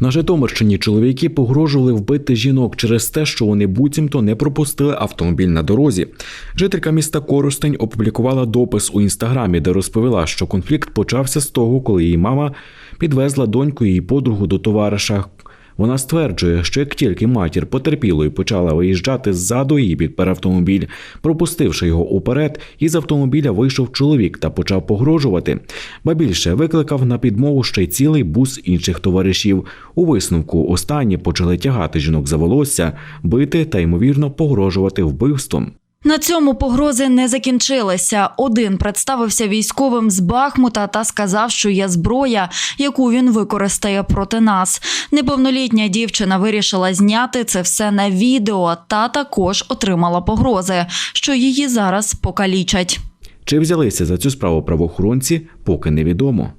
На Житомирщині чоловіки погрожували вбити жінок через те, що вони буцімто не пропустили автомобіль на дорозі. Жителька міста Коростень опублікувала допис у інстаграмі, де розповіла, що конфлікт почався з того, коли її мама підвезла доньку і її подругу до товариша. Вона стверджує, що як тільки матір потерпілої почала виїжджати ззаду, її підпер автомобіль. Пропустивши його уперед, із автомобіля вийшов чоловік та почав погрожувати. Ба більше викликав на підмогу ще й цілий бус інших товаришів. У висновку останні почали тягати жінок за волосся, бити та ймовірно погрожувати вбивством. На цьому погрози не закінчилися. Один представився військовим з Бахмута та сказав, що є зброя, яку він використає проти нас. Неповнолітня дівчина вирішила зняти це все на відео та також отримала погрози, що її зараз покалічать. Чи взялися за цю справу правоохоронці, поки невідомо.